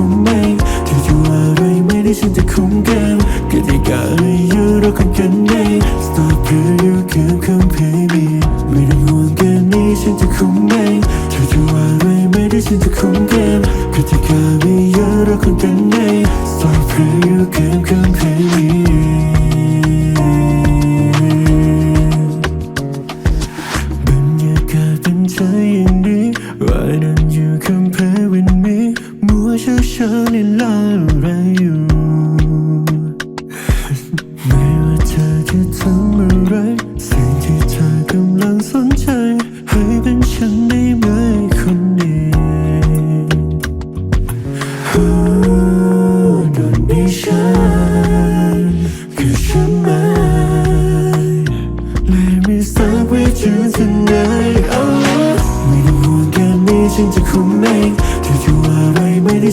คุ้มไหมถึงจะว่อะไรไม่ได้ฉันจะคุ้มกันกติกาอะไรเยอะเราคุ้กันไหม Stop here you can come baby ไม่ได้ห่วงแค่นี้ฉันจะคุ้มเองเธอจะว่อะไรไม่ได้ฉันจะคุ้มกันกติกาไม่เยอะเราคุ้กันไหม Stop แค่อยู่เกม come baby เช้าเช้าๆนี่ลาอะไรอยู่ ไม่ว่าเธอจะทำอะไร สิ่งที่เธอกำลังสนใจ ให้เป็นฉันได้ไหมคนดี Oh, don't be shy, cause you're mine. Let me start with you tonight. Oh, ไม่ต้องห่วงแค่นี้ฉันจะคุมเองเธอจะว่าอะไรไม่ได้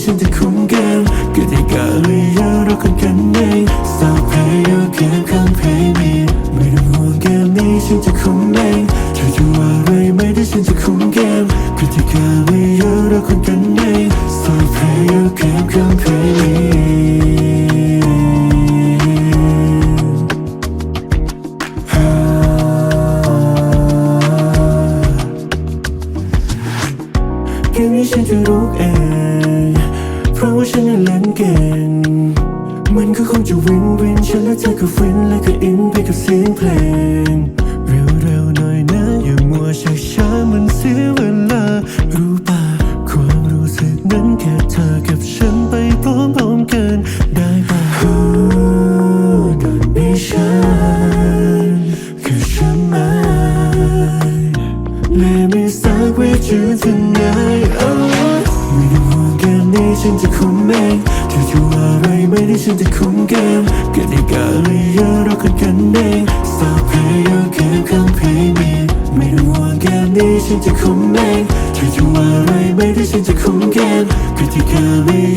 ฉันจะคุ้มเกมกติกาเลยยาวเราคนกันเอง Stop play your game คำเพลงนี้ไม่ต้องห่วงแค่นี้ฉันจะคุ้มเองเธอจะว่าอะไรไม่ได้ฉันจะคุ้มเกมกติกาเลยยาวเราคนกันเอง Stop play your game คำเพลงนี้เกมนี้ ฉันยังเล่นเกมมันก็คงจะวินวินฉันและเธอก็ฟินและก็อินไปกับเสียงเพลง ฉันจะคุมเองเธอจะว่าอะไรไม่ได้ฉันจะคุมเกมกติกาเลยเยอะเราคนกันเอง Stop play your game คำเพลงนี้ไม่ต้องห่วงเกมนี้ฉันจะคุมเองเธอจะว่าอะไรไม่ได้ฉันจะคุมเกมกติกาเลยเยอะเราคนกันเอง Stop play your game คำเพล